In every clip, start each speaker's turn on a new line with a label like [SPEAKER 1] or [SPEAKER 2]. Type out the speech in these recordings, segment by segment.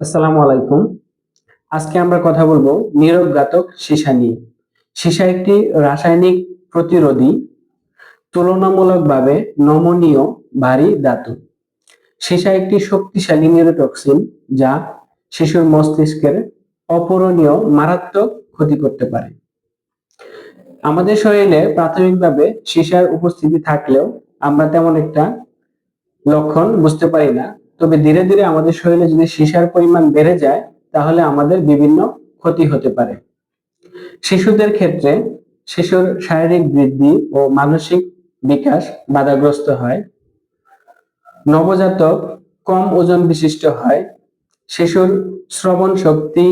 [SPEAKER 1] আসসালামু আলাইকুম। আজকে আমরা কথা বলব নীরবঘাতক সীসা নিয়ে। সীসা একটি রাসায়নিক প্রতিরোধী, তুলনামূলকভাবে নমনীয় ভারী ধাতু। সীসা একটি শক্তিশালী নিউরোটক্সিন যা শিশুর মস্তিষ্কের অপূরণীয় মারাত্মক ক্ষতি করতে পারে। আমাদের শরীরে প্রাথমিকভাবে সীসার উপস্থিতি থাকলেও আমরা তেমন একটা লক্ষণ বুঝতে পারি না। তবে ধীরে ধীরে আমাদের শরীরে যদি সীসার পরিমাণ বেড়ে যায়, তাহলে আমাদের বিভিন্ন ক্ষতি হতে পারে। শিশুদের ক্ষেত্রে শিশুর শারীরিক বৃদ্ধি ও মানসিক বিকাশ বাধাগ্রস্ত হয়। নবজাতক কম ওজন বিশিষ্ট হয়। শিশুর শ্রবণ শক্তি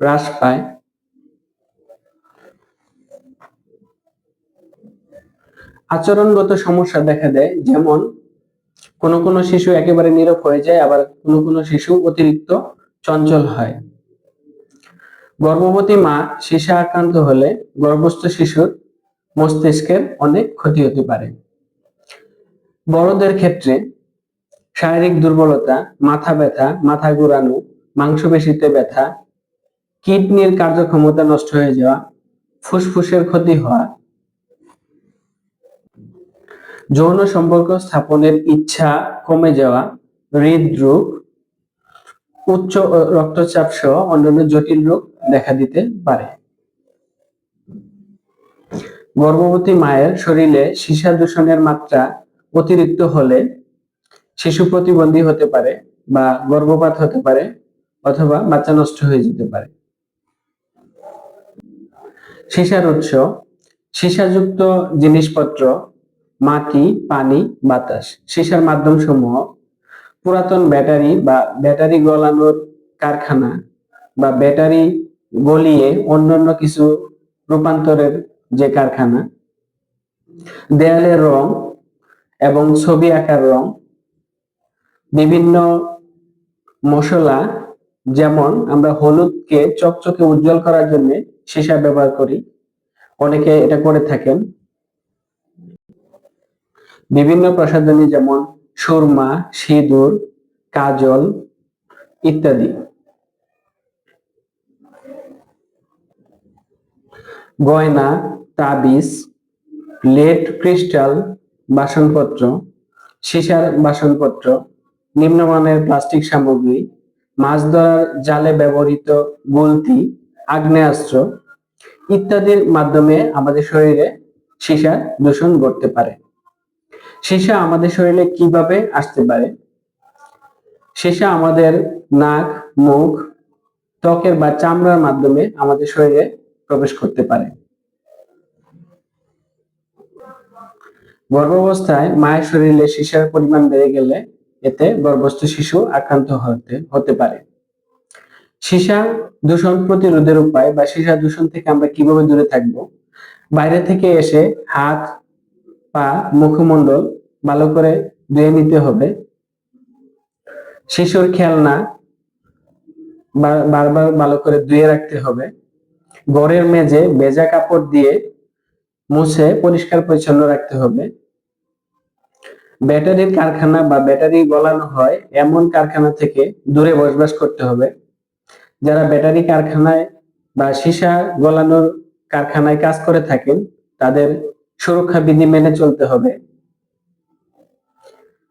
[SPEAKER 1] হ্রাস পায়। আচরণগত সমস্যা দেখা দেয়, যেমন কোনো কোনো শিশু একেবারে নীরব হয়ে যায়, আবার কোনো কোনো শিশু অতিরিক্ত চঞ্চল হয়। গর্ভবতী মা সীসা আক্রান্ত হলে গর্ভস্থ শিশুর মস্তিষ্কের অনেক ক্ষতি হতে পারে। বড়দের ক্ষেত্রে শারীরিক দুর্বলতা, মাথা ব্যথা, মাথা ঘুরানো, মাংসপেশিতে ব্যথা, কিডনির কার্যক্ষমতা নষ্ট হয়ে যাওয়া, ফুসফুসের ক্ষতি হওয়া যৌন সম্পর্ক স্থাপনের ইচ্ছা কমে যাওয়া, হৃদরোগ, উচ্চ রক্তচাপ সহ অন্যান্য জটিল রোগ দেখা দিতে পারে। গর্ভবতী মায়ের শরীরে সীসা দূষণের মাত্রা অতিরিক্ত হলে শিশু প্রতিবন্ধী হতে পারে বা গর্ভপাত হতে পারে অথবা বাচ্চা নষ্ট হয়ে যেতে পারে। সীসার উৎস, সীসাযুক্ত জিনিসপত্র মাটি, পানি, বাতাস। সীসার মাধ্যম সমূহ পুরাতন ব্যাটারি বা ব্যাটারি গলানোর কারখানা বা ব্যাটারি গলিয়ে অন্যান্য কিছু রূপান্তরের যে কারখানা, দেয়ালের রং এবং ছবি আঁকার রং, বিভিন্ন মশলা যেমন আমরা হলুদকে চকচকে উজ্জ্বল করার জন্য সীসা ব্যবহার করি। অনেকে এটা করে থাকেন। বিভিন্ন প্রসাধনী যেমন সুরমা, সিঁদুর, কাজল ইত্যাদি। গয়না, তাবিজ লেড ক্রিস্টাল, বাসনপত্র, সীসার বাসনপত্র, নিম্নমানের প্লাস্টিক সামগ্রী, মাছ ধরার জালে ব্যবহৃত গুলতি আগ্নেয়াস্ত্র ইত্যাদির মাধ্যমে আমাদের শরীরে সীসার দূষণ ঘটতে পারে। সীসা আমাদের শরীরে কীভাবে আসতে পারে? সীসা আমাদের নাক, মুখ, ত্বকের বা চামড়ার মাধ্যমে আমাদের শরীরে প্রবেশ করতে পারে। গর্ভাবস্থায় মায়ের শরীরে সীসার পরিমাণ বেড়ে গেলে এতে গর্ভস্থ শিশু আক্রান্ত হতে হতে পারে। সীসা দূষণ প্রতিরোধের উপায় বা সীসা দূষণ থেকে আমরা কীভাবে দূরে থাকব? বাইরে থেকে এসে হাত পা মুখমণ্ডল ভালো করে ধুয়ে নিতে হবে। শিশুর খেলনা বারবার ভালো করে ধুয়ে রাখতে হবে। ঘরের মেঝে ভেজা কাপড় দিয়ে মুছে পরিষ্কার পরিচ্ছন্ন রাখতে হবে। ব্যাটারির কারখানা বা ব্যাটারি গলানো হয় এমন কারখানা থেকে দূরে বসবাস করতে হবে। যারা ব্যাটারি কারখানায় বা সীসা গলানোর কারখানায় কাজ করে থাকেন, তাদের সুরক্ষা বিধি মেনে চলতে হবে।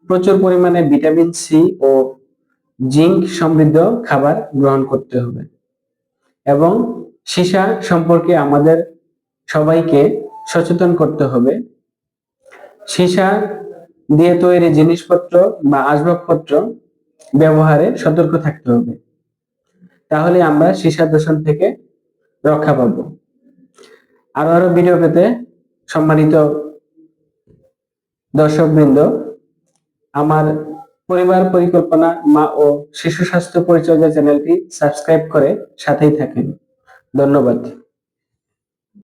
[SPEAKER 1] প্রচুর পরিমাণে ভিটামিন সি ও জিঙ্ক সমৃদ্ধ খাবার গ্রহণ করতে হবে। এবং সীসা সম্পর্কে আমাদের সবাইকে সচেতন করতে হবে। সীসা দিয়ে তৈরি জিনিসপত্র বা আসবাবপত্র ব্যবহারে সতর্ক থাকতে হবে। তাহলে আমরা সীসা দূষণ থেকে রক্ষা পাবো। আরও আরও ভিডিও পেতে সম্মানিত দর্শকবৃন্দ, আমার পরিবার পরিকল্পনা, মা ও শিশু স্বাস্থ্য পরিচর্যা চ্যানেলটি সাবস্ক্রাইব করে সাথেই থাকেন। ধন্যবাদ।